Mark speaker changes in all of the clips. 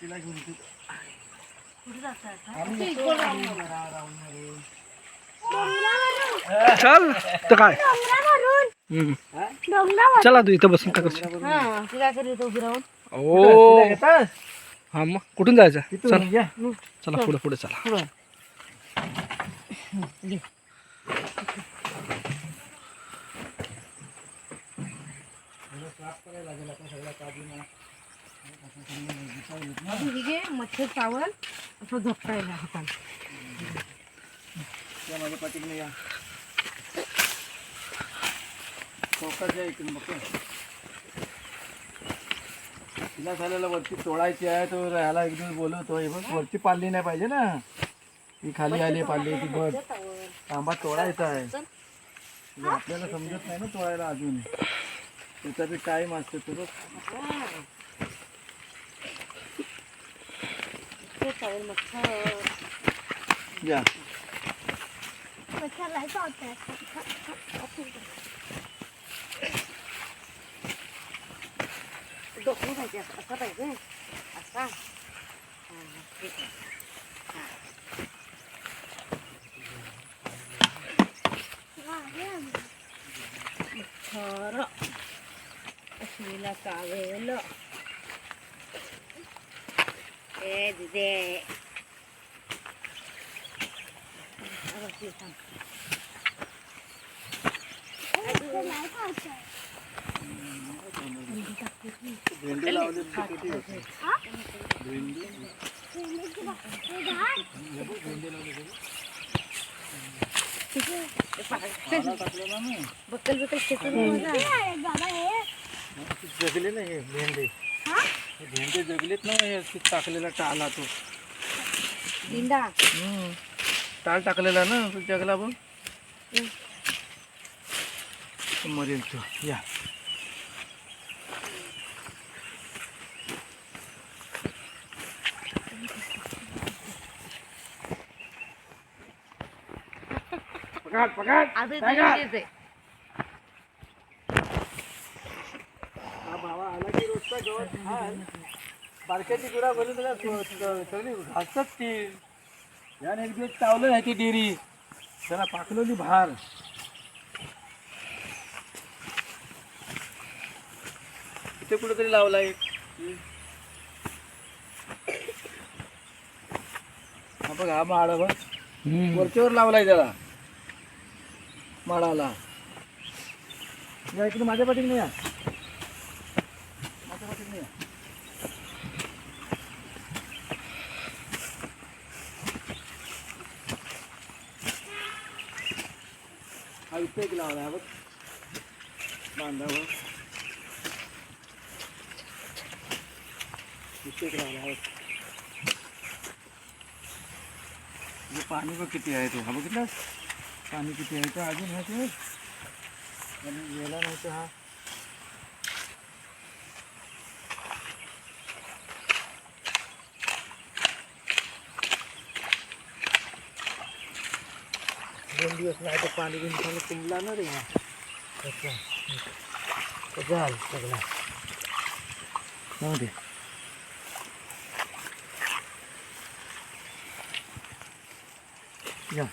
Speaker 1: तिला घेऊन.
Speaker 2: कुठे.
Speaker 3: चल तर काय. चला तू इथं बसून काय
Speaker 2: हा, करत
Speaker 3: ओ? हा मग कुठून जायचं? चल.
Speaker 1: या.
Speaker 3: चला पुढे पुढे चला.
Speaker 2: पुढं. अजून हे घे, मच्छर चावल असं झपटायला हाताला.
Speaker 1: या माझ्या पाठीकडे या. चौकात या इकडून बघ. तिला झालेलं वरती तोडायची आहे तो ह्याला एक दिवस बोलवतो हे बघ वरची पाल्ली नाही पाहिजे ना. ती खाली आली पाल्ली ती बघ तांबा तोडायचा आहे. आपल्याला समजत नाही ना तोडायला अजून. त्याचा बी टाईम असतो तो बघ
Speaker 2: ते चावेल मच्छर
Speaker 1: या
Speaker 2: डोकं पाहिजे असं असं पाहिजे असा हा, ठीक आहे. खरं अश्विला चावेल ए दिदे अरे, ते थांब.
Speaker 1: भेंडी लावली किती होते भेंडी पाला टाकलेला ना
Speaker 2: बक्कल बिकल खेचून बघा.
Speaker 1: ती जगली नाही हे भेंडी हे भेंडी जगलीत ना हे टाकलेला टाला तो
Speaker 2: दिंडा
Speaker 1: हम्म. टाल टाकलेला ना तो जगला बघ तो मरेल तो या पकड पकड काय?
Speaker 2: येते.
Speaker 1: हा भावा गवत खाल बारक्याची गुरा भरून त्याला सो- स- सगळी घासतात ती. याने एक दिवस चावलं नाही ती डेरी त्याला पाकलेली भार. इथे कुठेतरी लावला एक. हा बघ हा बघ.
Speaker 3: हम्म.
Speaker 1: वरच्यावर लावलाय त्याला. माडाला या इकडे माझ्या पाठीने या माझ्या पाठीने या हा इथे एक लावला बघ बांधावर इथे एक लावला बघ हे पाणी बघ किती आहे तो हा बघितलं पाणी किती आहे तर अजून ह्यात बघ. आणि गेला नव्हता हा दोन दिवस नाही तर पाणी बिन तुंबला ना रे झाल सगळा जाऊ दे या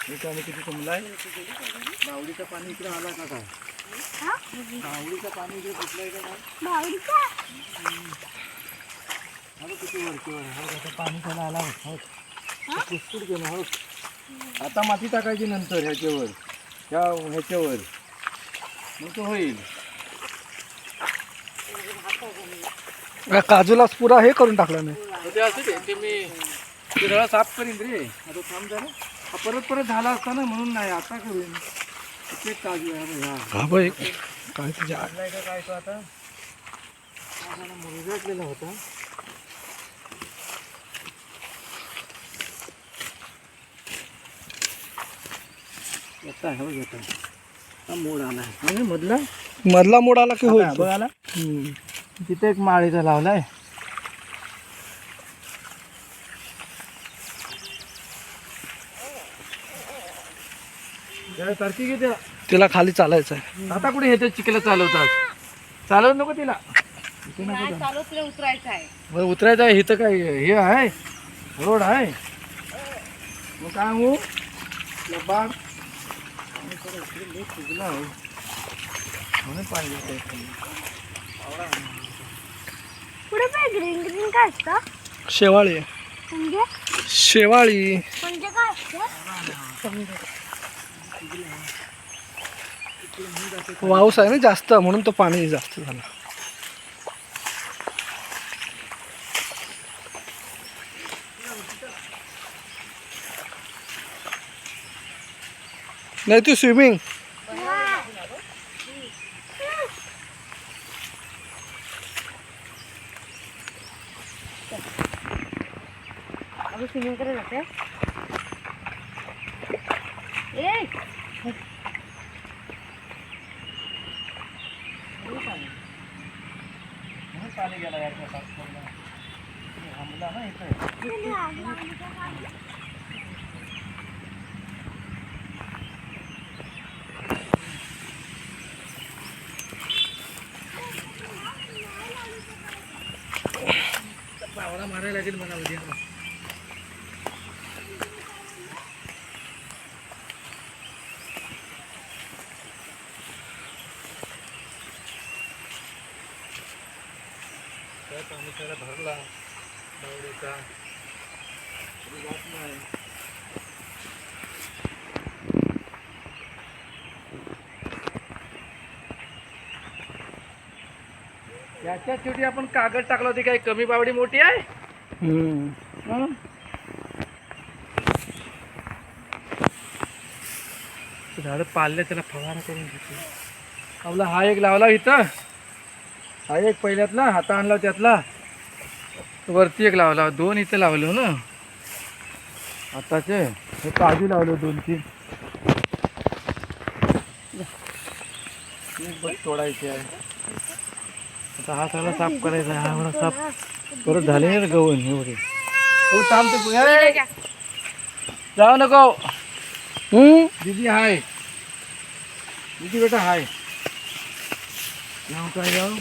Speaker 1: हे पाणी किती तुंबलाय बावडीचं पाणी इकडे आला का काय बावडीचं पाणी इकडे कुठलं आहे का? काय अरे किती वरती वर हो आता पाणी त्याला आला हो। हो? आता माती टाकायची नंतर ह्याच्यावर. ह्या ह्याच्यावर. मग तो होईल.
Speaker 3: या काजूलाच पुरा हे करून टाकलं नाही?
Speaker 1: ते असू ते मी तिरळा साफ करीन रे. आता थांब हा परत परत झाला असता ना म्हणून नाही आता करीन इथे काजू आहे
Speaker 3: काय तुझ्या
Speaker 1: काय तो आता? जरा मुरगळलेला होता. येता आहे बघ येता हा मोड आला आहे. मधला?
Speaker 3: मधला मोड आला की होईल?
Speaker 1: बघ आला. तिथे एक माळीचा लावलाय. त्याला सारखी घे त्याला
Speaker 3: तिला खाली चालायचं आहे.
Speaker 1: आता कुठे ह्याच्यात चिकला चालवतात? चालवत नको तिला.
Speaker 2: आहे.
Speaker 1: बरं उतरायचं आहे इथं काय हे आहे? रोड आहे? मग काय हो लबाड.
Speaker 4: पुढे काय ग्रीन ग्रीन काय असतं?
Speaker 3: शेवाळी.
Speaker 4: म्हणजे
Speaker 3: शेवाळी.
Speaker 4: म्हणजे काय असतं?
Speaker 3: पाऊस आहे ना जास्त म्हणून तो पाणी जास्त झालं.
Speaker 1: Now to swimming. Hey! Hey! Hey! Hey! Hey! Hey! पावडा मारायला लागेल मला उद्या. त्याला भरला? बावडीचा जात नाही. याच्या शेवटी आपण कागद टाकला होती काय कमी बावडी मोठी आहे?
Speaker 3: हम्म.
Speaker 1: हं? ते पाळले त्याला फवारा करून घेतो आपला हा एक लावला इथं. हा एक पहिल्यातला हाता आणला त्यातला. वरती एक लावला दोन इथं लावलो हो ना? आताचे हे काजू लावलो दोन तीन. एक बस तोडायची आहे. आता हा साफ़ करायचा आहे. हा एवढा साफ़ परत झाले नाही रे गवण एवढे हो ए, जाऊ नको
Speaker 3: हम्म.
Speaker 1: दीदी हाय। दीदी बेटा हाय। जाऊ काय जाऊ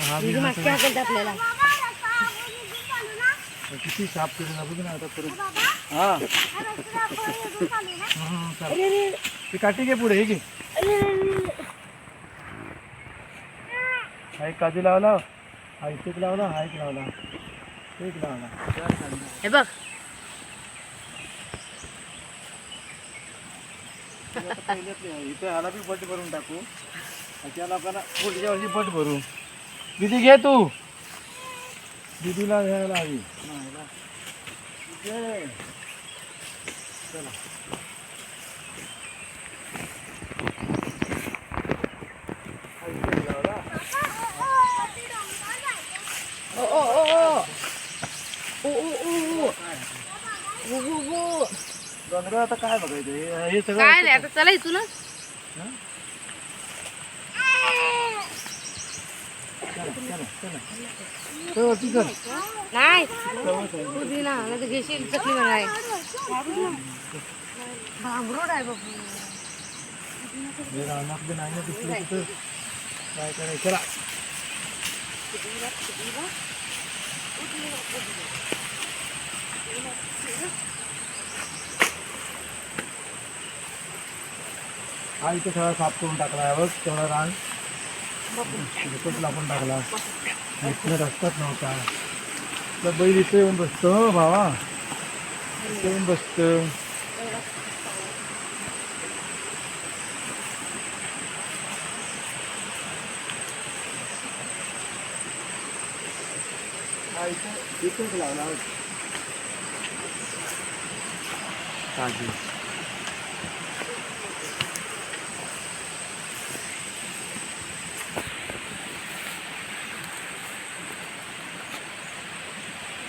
Speaker 1: हा बी
Speaker 2: तुझी मागच्या हाकलत आपल्याला
Speaker 1: किती साफ़ करून बघ ना आता परत हा। हं. ती काठी घे पुढे हे घे हा एक काजू लावला हा इथे एक लावला. हा एक लावला एक लावला.
Speaker 2: हे बघ.
Speaker 1: इथे ह्याला बी बट भरून टाकू. त्या लोकांना पुढच्या वर्षी बट भरू. दिदी घे तू. दिदीला घ्यायला हवी. चला. डोंगरावर आता काय बघायचं हे- हे सगळं
Speaker 2: काय नाही आता चला इथूनच
Speaker 1: चला चला चला चल वरती चल
Speaker 2: नाही पुदिना नाही तर घेशील चटणी बनाय भांबरोड आहे बाबू
Speaker 1: हे रानात बी नाही ना दिसलं तिथं काय करायचं चला हा इथे सगळा साफ करून टाकला आहे बघ तेवढा रान. इथंच लापून टाकला. इथनं रस्ताच नव्हता. तर बैल इथे येऊन बसतो हो, भावा. इथे येऊन बसतो. इथेच लावला. काजू